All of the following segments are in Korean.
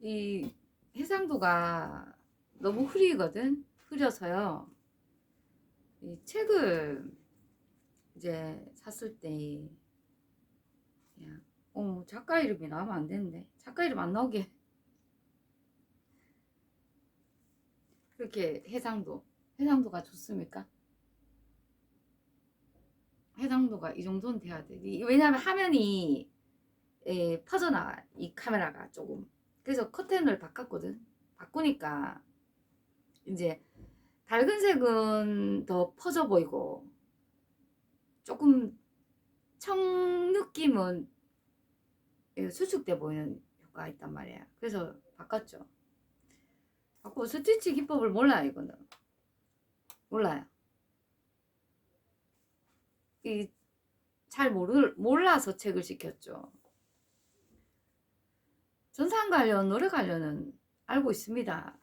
이 해상도가 너무 흐리거든. 흐려서요. 이 책을 이제 샀을 때 그냥 어 작가 이름이 나오면 안 되는데 작가 이름 안 나오게 그렇게 해상도 해상도가 좋습니까? 해상도가 이 정도는 돼야 돼. 이- 왜냐하면 화면이 에, 퍼져나가 이 카메라가 조금. 그래서 커튼을 바꿨거든. 바꾸니까 이제 밝은 색은 더 퍼져 보이고 조금 청 느낌은 예, 수축돼 보이는 효과가 있단 말이야. 그래서 바꿨죠. 바꾸고 스티치 기법을 몰라요 이거는. 몰라요. 이 잘 모르 몰라서 책을 시켰죠. 전산 관련, 노래 관련은 알고 있습니다.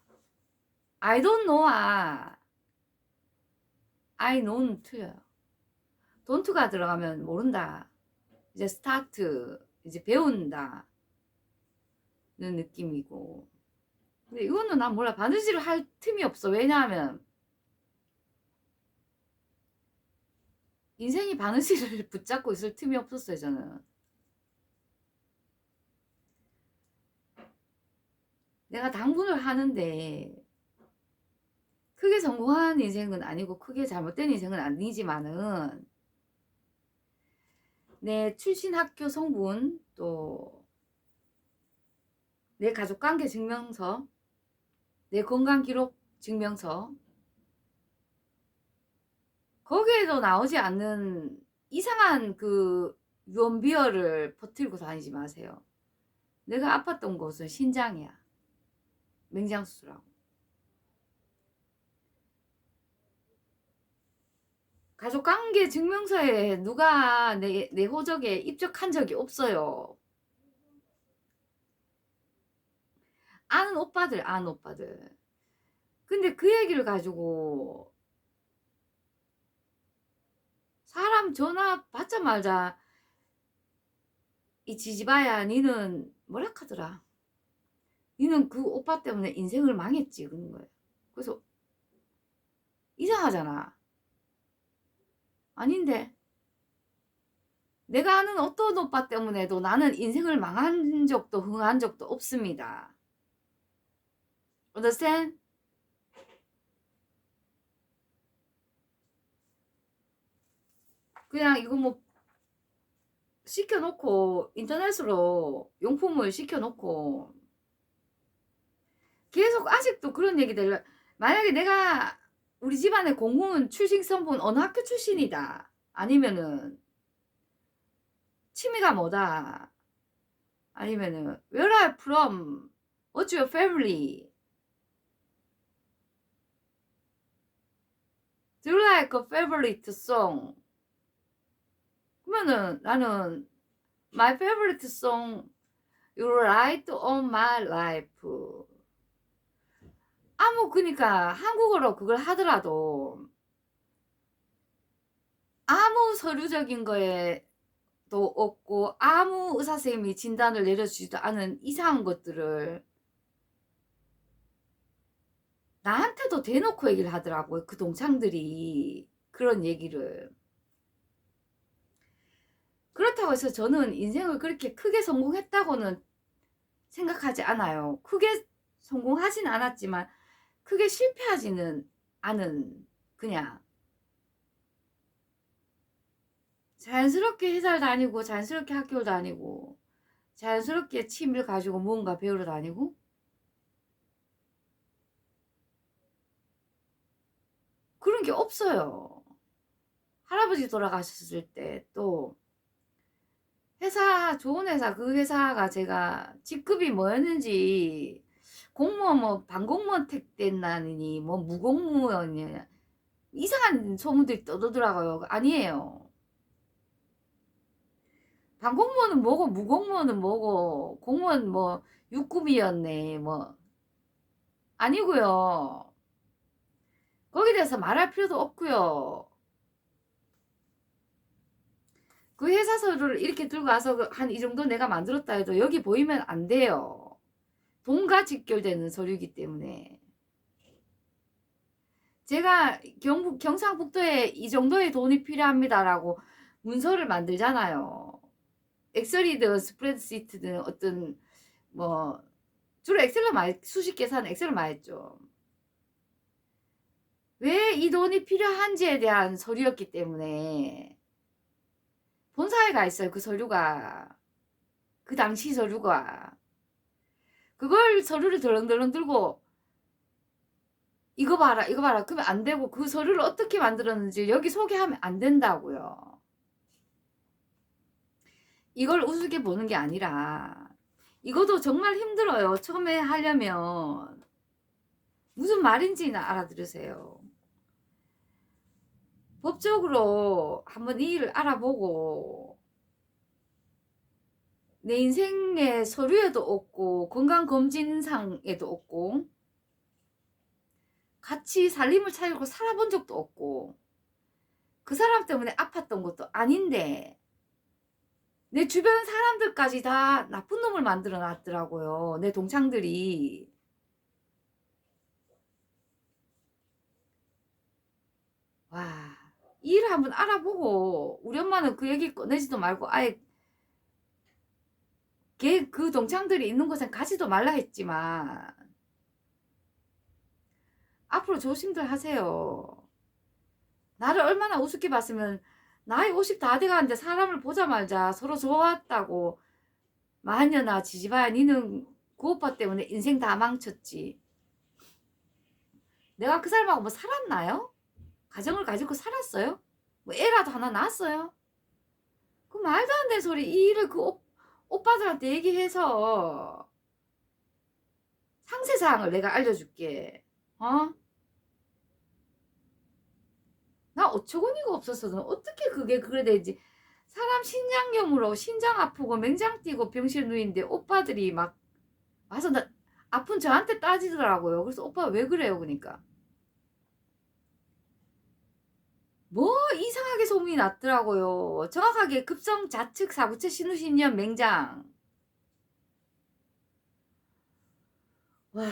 I don't know와 I know는 틀려요. don't가 들어가면 모른다. 이제 start, 이제 배운다. 는 느낌이고. 근데 이거는 난 몰라. 바느질을 할 틈이 없어. 왜냐하면 인생이 바느질을 붙잡고 있을 틈이 없었어요, 저는. 내가 당분을 하는데 크게 성공한 인생은 아니고 크게 잘못된 인생은 아니지만은 내 출신 학교 성분 또 내 가족 관계 증명서 내 건강 기록 증명서 거기에도 나오지 않는 이상한 그 유언비어를 퍼뜨리고 다니지 마세요. 내가 아팠던 곳은 신장이야. 맹장 수술하고. 가족 관계 증명서에 누가 내, 내 호적에 입적한 적이 없어요. 아는 오빠들, 아는 오빠들. 근데 그 얘기를 가지고 사람 전화 받자마자 이 지지바야 니는 뭐라 하더라. 니는 그 오빠 때문에 인생을 망했지 그런 거예요. 그래서 이상하잖아. 아닌데 내가 아는 어떤 오빠 때문에도 나는 인생을 망한 적도 흥한 적도 없습니다. understand? 그냥 이거 뭐 시켜놓고 인터넷으로 용품을 시켜놓고 계속 아직도 그런 얘기들 만약에 내가 우리 집안의 공무원 출신 성분 어느 학교 출신이다 아니면은 취미가 뭐다 아니면은 where are from what's your family do you like a favorite song 그러면은 나는 my favorite song you write on my life 아무 그니까 한국어로 그걸 하더라도 아무 서류적인 거에도 없고 아무 의사 선생님이 진단을 내려주지도 않은 이상한 것들을 나한테도 대놓고 얘기를 하더라고요. 그 동창들이 그런 얘기를. 그렇다고 해서 저는 인생을 그렇게 크게 성공했다고는 생각하지 않아요. 크게 성공하진 않았지만 크게 실패하지는 않은 그냥 자연스럽게 회사를 다니고 자연스럽게 학교를 다니고 자연스럽게 취미를 가지고 무언가 배우러 다니고 그런 게 없어요. 할아버지 돌아가셨을 때 또 회사 좋은 회사 그 회사가 제가 직급이 뭐였는지 공무원 뭐 반공무원 택됐나니 뭐 무공무원이 이상한 소문들이 떠들더라고요. 아니에요. 반공무원은 뭐고 무공무원은 뭐고 공무원 뭐 6급이었네 뭐 아니고요. 거기에 대해서 말할 필요도 없고요. 그 회사서를 이렇게 들고 와서 한 이 정도 내가 만들었다 해도 여기 보이면 안 돼요. 돈과 직결되는 서류이기 때문에 제가 경북 경상북도에 이 정도의 돈이 필요합니다라고 문서를 만들잖아요. 엑셀이든 스프레드시트든 어떤 뭐 주로 엑셀로 많이 수식 계산 엑셀로 많이 했죠. 왜 이 돈이 필요한지에 대한 서류였기 때문에 본사에 가 있어요. 그 서류가 그 당시 서류가 그걸 서류를 덜렁덜렁 들고 이거 봐라 이거 봐라 그러면 안 되고 그 서류를 어떻게 만들었는지 여기 소개하면 안 된다고요. 이걸 우습게 보는 게 아니라 이것도 정말 힘들어요. 처음에 하려면 무슨 말인지는 알아들으세요. 법적으로 한번 이 일을 알아보고 내 인생의 서류에도 없고 건강검진상에도 없고 같이 살림을 차리고 살아본 적도 없고 그 사람 때문에 아팠던 것도 아닌데 내 주변 사람들까지 다 나쁜 놈을 만들어 놨더라고요. 내 동창들이. 와, 이 일을 한번 알아보고 우리 엄마는 그 얘기 꺼내지도 말고 아예 걔 그 동창들이 있는 곳엔 가지도 말라 했지만 앞으로 조심들 하세요. 나를 얼마나 우습게 봤으면 나이 50 다 돼가는데 사람을 보자마자 서로 좋았다고 마녀나 지지바야 니는 그 오빠 때문에 인생 다 망쳤지. 내가 그 사람하고 뭐 살았나요? 가정을 가지고 살았어요? 뭐 애라도 하나 낳았어요? 그 말도 안 되는 소리 이 일을 그 오, 오빠들한테 얘기해서 상세사항을 내가 알려줄게. 어? 나 어처구니가 없었어도 어떻게 그게 그래 되지? 사람 신장염으로 신장 아프고 맹장 뛰고 병실 누인데 오빠들이 막 와서 나 아픈 저한테 따지더라고요. 그래서 오빠 왜 그래요? 그러니까 뭐 이상하게 소문이 났더라고요. 정확하게 급성 좌측 사구체 신우신염 맹장. 와.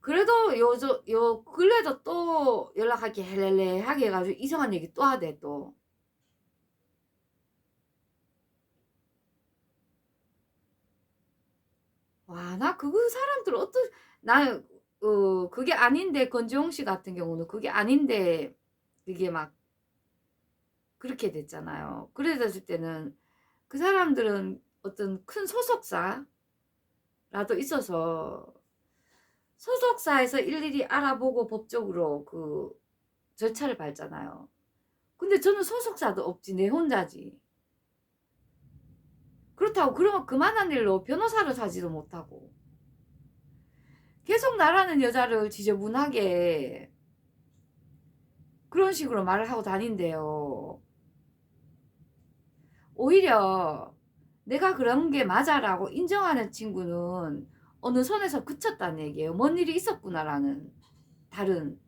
그래도 요저 요 근래도 또 연락하기 헬렐레하게 해가지고 이상한 얘기 또 하대 또. 와, 나그 사람들 어떤 나 어, 그게 아닌데 건지용 씨 같은 경우는 그게 아닌데 그게 막 그렇게 됐잖아요. 그래졌을 때는 그 사람들은 어떤 큰 소속사라도 있어서 소속사에서 일일이 알아보고 법적으로 그 절차를 밟잖아요. 근데 저는 소속사도 없지 내 혼자지. 그렇다고 그러면 그만한 일로 변호사를 사지도 못하고 계속 나라는 여자를 지저분하게 그런 식으로 말을 하고 다닌대요. 오히려 내가 그런 게 맞아라고 인정하는 친구는 어느 선에서 그쳤다는 얘기예요. 뭔 일이 있었구나라는 다른.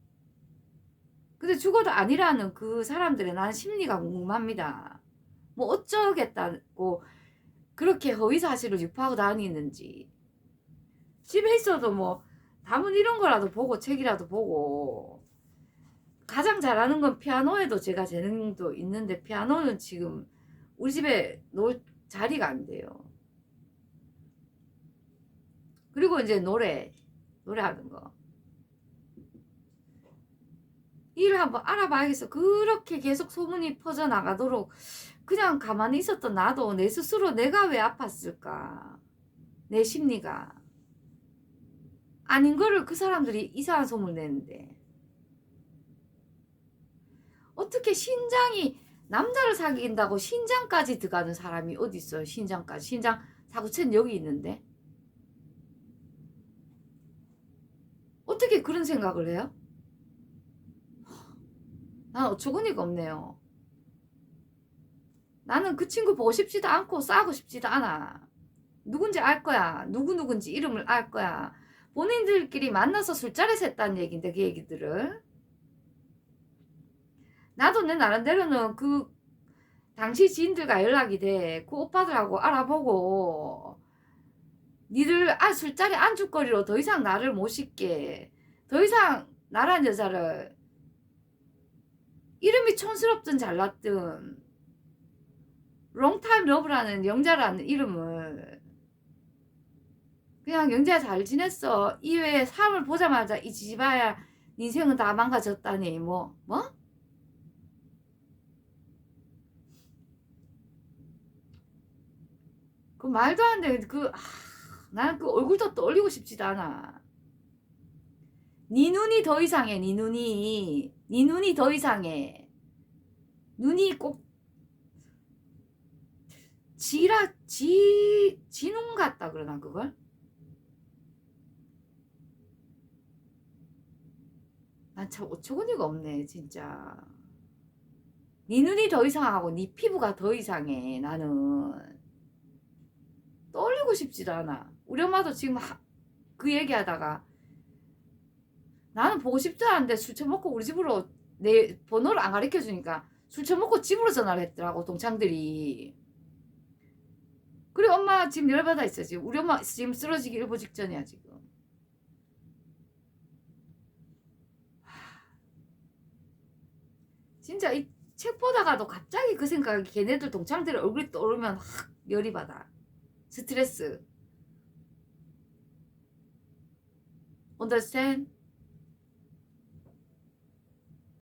근데 죽어도 아니라는 그 사람들의 난 심리가 궁금합니다. 뭐 어쩌겠다고 그렇게 허위 사실을 유포하고 다니는지. 집에 있어도 뭐 다문 이런 거라도 보고 책이라도 보고 가장 잘하는 건 피아노에도 제가 재능도 있는데 피아노는 지금 우리 집에 놓을 자리가 안 돼요. 그리고 이제 노래 노래하는 거. 일을 한번 알아봐야겠어. 그렇게 계속 소문이 퍼져 나가도록 그냥 가만히 있었던 나도 내 스스로 내가 왜 아팠을까? 내 심리가. 아닌 거를 그 사람들이 이상한 소문을 내는데. 어떻게 신장이 남자를 사귄다고 신장까지 들어가는 사람이 어디 있어요? 신장까지. 신장 사구체는 여기 있는데. 어떻게 그런 생각을 해요? 난 어처구니가 없네요. 나는 그 친구 보고 싶지도 않고 싸우고 싶지도 않아. 누군지 알 거야. 누구 누군지 이름을 알 거야. 본인들끼리 만나서 술자리에서 했다는 얘기인데 그 얘기들을. 나도 내 나름대로는 그 당시 지인들과 연락이 돼. 그 오빠들하고 알아보고 니들 아 술자리 안주거리로 더 이상 나를 못 씻게 더 이상 나란 여자를 이름이 촌스럽든 잘났든 롱타임 러브라는 영자라는 이름을 그냥 영자 잘 지냈어 이외에 삶을 보자마자 이 지지바야 인생은 다 망가졌다니 뭐 뭐? 그 말도 안 돼. 그, 아, 나는 그 얼굴도 떠올리고 싶지도 않아. 네 눈이 더 이상해, 네 눈이. 네 눈이 더 이상해. 눈이 꼭, 지라, 지, 지눈 같다 그러나, 그걸? 난 참 어처구니가 없네, 진짜. 네 눈이 더 이상하고, 네 피부가 더 이상해, 나는. 떠올리고 싶지도 않아. 우리 엄마도 지금 하- 그 얘기하다가 나는 보고 싶지도 않은데 술 처먹고 우리 집으로 내 번호를 안 가르쳐 주니까 술 처먹고 집으로 전화를 했더라고 동창들이. 그래 엄마 지금 열받아 있어 지금 우리 엄마 지금 쓰러지기 일보 직전이야 지금. 하, 진짜 이 책 보다가도 갑자기 그 생각이 걔네들 동창들 얼굴이 떠오르면 확 열이 받아. 스트레스. understand?